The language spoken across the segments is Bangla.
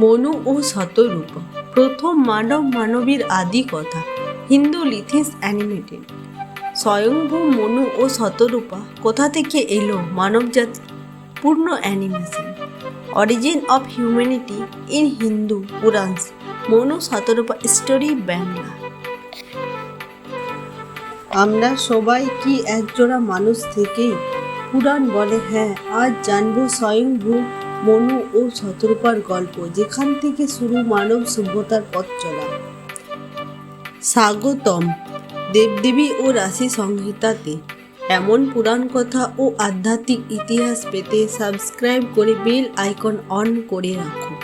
মনু ও শতরূপ। প্রথম মানব মানবীর আদি কথা, হিন্দু লিথিস অ্যানিমেটেড স্বয়ংভূ মনু ও শতরূপা কোথা থেকে এলো মানবজাতি পূর্ণ animation? Origin of humanity in Hindu Puranas, Manu Shatarupa story Bangla. আমরা সবাই কি একজোড়া মানুষ থেকেই পুরাণ বলে হ্যাঁ আজ জানব স্বয়ংভূ মনু ও শতরূপার গল্প, যেখান থেকে শুরু মানব সভ্যতার পথ চলা। স্বাগতম দেবদেবী ও রাশি সংহিতাতে। এমন পুরাণ কথা ও আধ্যাত্মিক ইতিহাস পেতে সাবস্ক্রাইব করে বেল আইকন অন করে রাখো।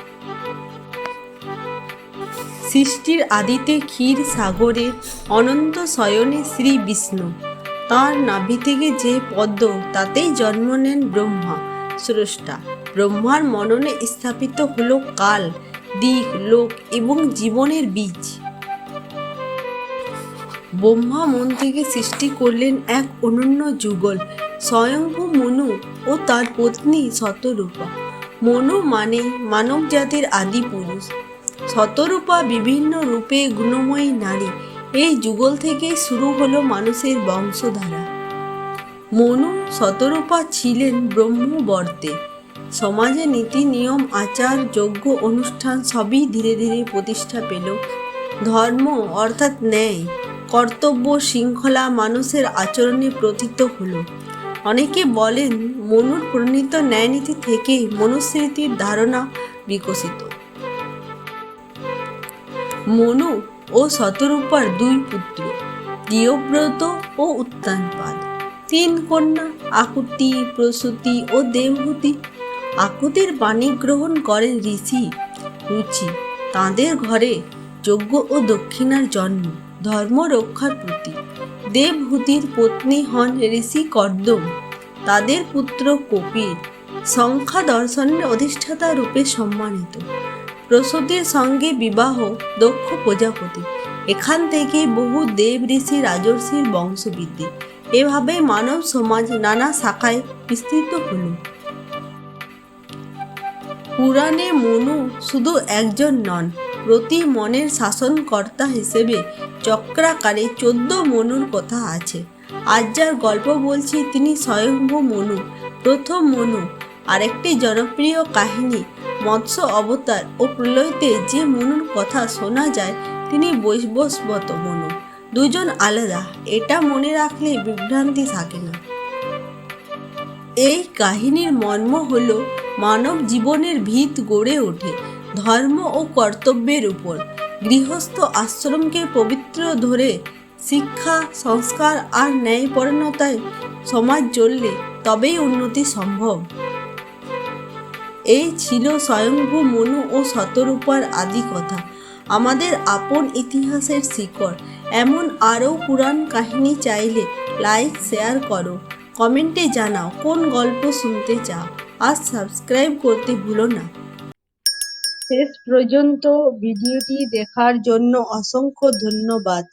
সৃষ্টির আদিতে ক্ষীর সাগরে অনন্ত শয়নে শ্রী বিষ্ণু। তার নাভি থেকে যে পদ্ম, তাতেই জন্ম নেন ব্রহ্মা, স্রষ্টা। ব্রহ্মার মননে স্থাপিত হলো কাল, দিক, লোক এবং জীবনের বীজ। ব্রহ্মা মন থেকে সৃষ্টি করলেন এক অনন্য যুগল স্বয়ংভূ মনু ও তার পত্নী শতরূপা। মনু মানে মানব জাতির আদি পুরুষ। শতরূপা বিভিন্ন রূপে গুণময়ী নারী, এই যুগল থেকে শুরু হলো মানুষের বংশধারা। মনু শতরূপা ছিলেন ব্রহ্মবর্তে। সমাজে নীতি, নিয়ম, আচার, যজ্ঞ, অনুষ্ঠান সবই ধীরে ধীরে প্রতিষ্ঠা পেল। ধর্ম অর্থাৎ ন্যায়, কর্তব্য, শৃঙ্খলা মানুষের আচরণে প্রথিত হলো। অনেকে বলেন মনুর প্রণীত ন্যায়নীতি থেকেই মনুস্মৃতির ধারণা বিকশিত। মনু ও শতরূপার দুই পুত্র প্রিয়ব্রত ও উত্তানপাদ তিন কন্যা, আকুতি, প্রসূতি ও দেবহূতি আকুতির বাণী গ্রহণ করেন ঋষি, রুচি। তাঁদের ঘরে যজ্ঞ ও দক্ষিণার জন্ম, ধর্ম রক্ষার প্রতি। দেবহূতির পত্নী হন ঋষি কর্দম। তাদের পুত্র কপির সংখ্যা দর্শনের অধিষ্ঠাতা রূপে সম্মানিত। প্রসূতির সঙ্গে বিবাহ, দক্ষ প্রজাপতি। এখান থেকে বহু দেব ঋষি রাজর্ষির বংশবৃদ্ধি। এভাবে মানব সমাজ নানা শাখায় বিস্তৃত হল। পুরাণে মনু শুধু একজন নন, প্রতি মনের শাসনকর্তা হিসেবে চক্রাকারে চোদ্দ মনুর কথা আছে। আজ যার গল্প বলছি তিনি স্বয়ংভূ মনু, প্রথম মনু। আরেকটি জনপ্রিয় কাহিনী, মৎস্য অবতার ও প্রলয়তে যে মনুর কথা শোনা যায়, তিনি বৈবস্বত মনু। দুজন আলাদা, এটা মনে রাখলে বিভ্রান্তি থাকে না। এই কাহিনীর মর্ম হল মানব জীবনের ভিত গড়ে ওঠে ধর্ম ও কর্তব্যের উপর। গৃহস্থ আশ্রমকে পবিত্র ধরে শিক্ষা, সংস্কার আর ন্যায়পরণতায় সমাজ চললে তবেই উন্নতি সম্ভব। এই ছিল স্বয়ংভূ মনু ও শতরূপার আদি কথা। আমাদের আপন ইতিহাসের শিকড়। এমন আরও পুরাণ কাহিনী চাইলে লাইক শেয়ার করো। কমেন্টে জানাও কোন গল্প শুনতে চাও। আর সাবস্ক্রাইব করতে ভুলো না। শেষ পর্যন্ত ভিডিওটি দেখার জন্য অসংখ্য ধন্যবাদ।